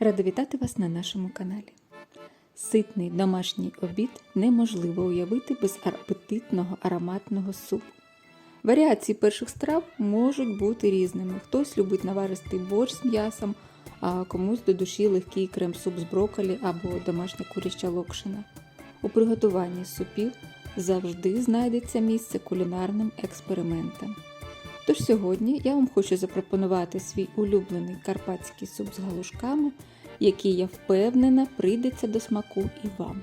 Рада вітати вас на нашому каналі. Ситний домашній обід неможливо уявити без апетитного ароматного супу. Варіації перших страв можуть бути різними. Хтось любить наваристий борщ з м'ясом, а комусь до душі легкий крем-суп з брокколі або домашня куряча локшина. У приготуванні супів завжди знайдеться місце кулінарним експериментам. Тож сьогодні я вам хочу запропонувати свій улюблений карпатський суп з галушками, який я впевнена прийдеться до смаку і вам.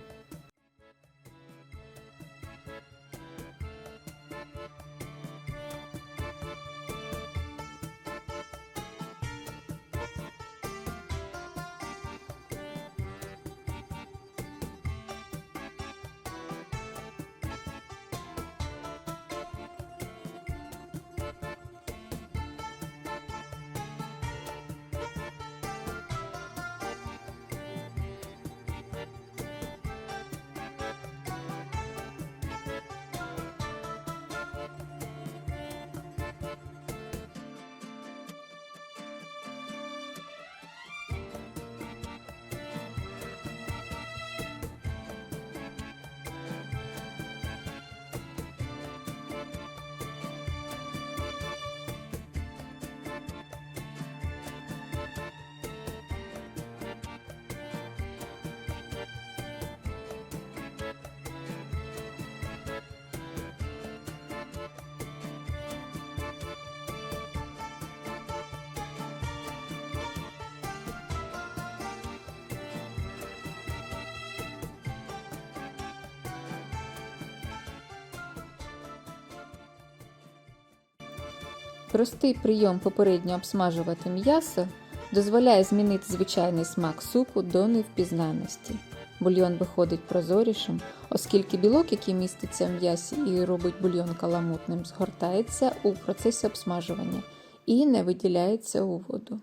Простий прийом попередньо обсмажувати м'ясо дозволяє змінити звичайний смак супу до невпізнаності. Бульйон виходить прозорішим, оскільки білок, який міститься в м'ясі і робить бульйон каламутним, згортається у процесі обсмажування і не виділяється у воду.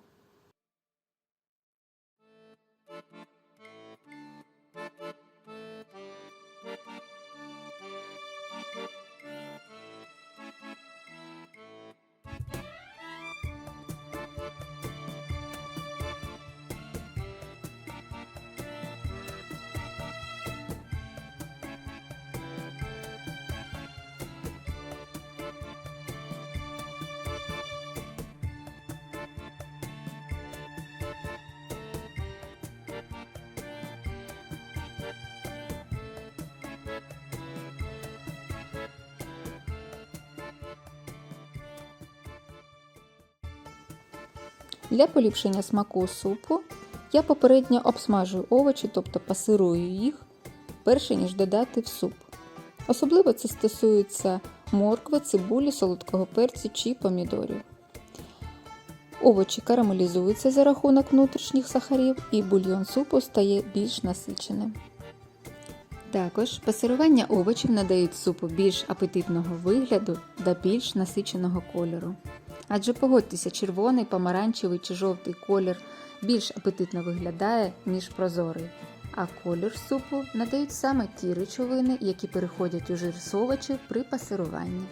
Для поліпшення смаку супу я попередньо обсмажую овочі, тобто пасирую їх, перше ніж додати в суп. Особливо це стосується моркви, цибулі, солодкого перцю чи помідорів. Овочі карамелізуються за рахунок внутрішніх сахарів і бульйон супу стає більш насиченим. Також пасирування овочів надають супу більш апетитного вигляду та більш насиченого кольору. Адже погодьтеся, червоний, помаранчевий чи жовтий колір більш апетитно виглядає, ніж прозорий. А колір супу надають саме ті речовини, які переходять у жир з при пасируванні.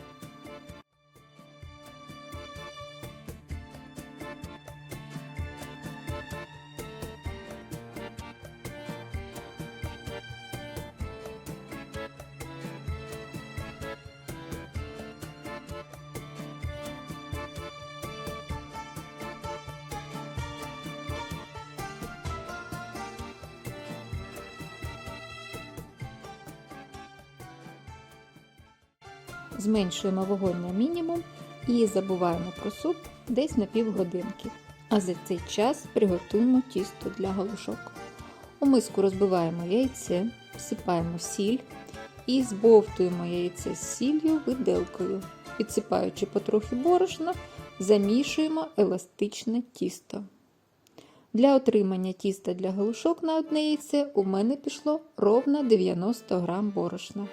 Зменшуємо вогонь на мінімум і забуваємо про суп десь на півгодинки. А за цей час приготуємо тісто для галушок. У миску розбиваємо яйце, всипаємо сіль і збовтуємо яйце з сіллю виделкою. Підсипаючи потрохи борошна, замішуємо еластичне тісто. Для отримання тіста для галушок на одне яйце у мене пішло ровно 90 г борошна.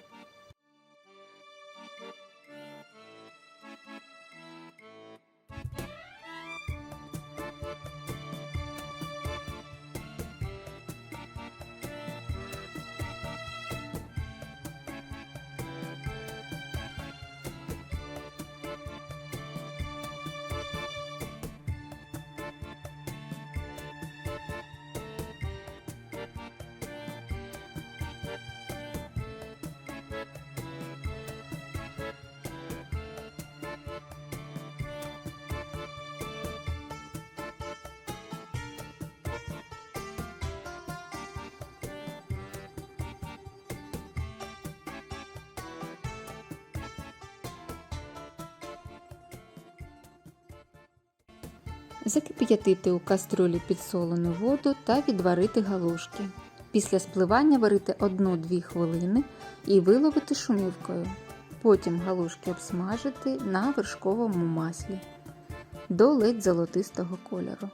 Закип'ятити у кастрюлі підсолену воду та відварити галушки. Після спливання варити 1-2 хвилини і виловити шумівкою. Потім галушки обсмажити на вершковому маслі до ледь золотистого кольору.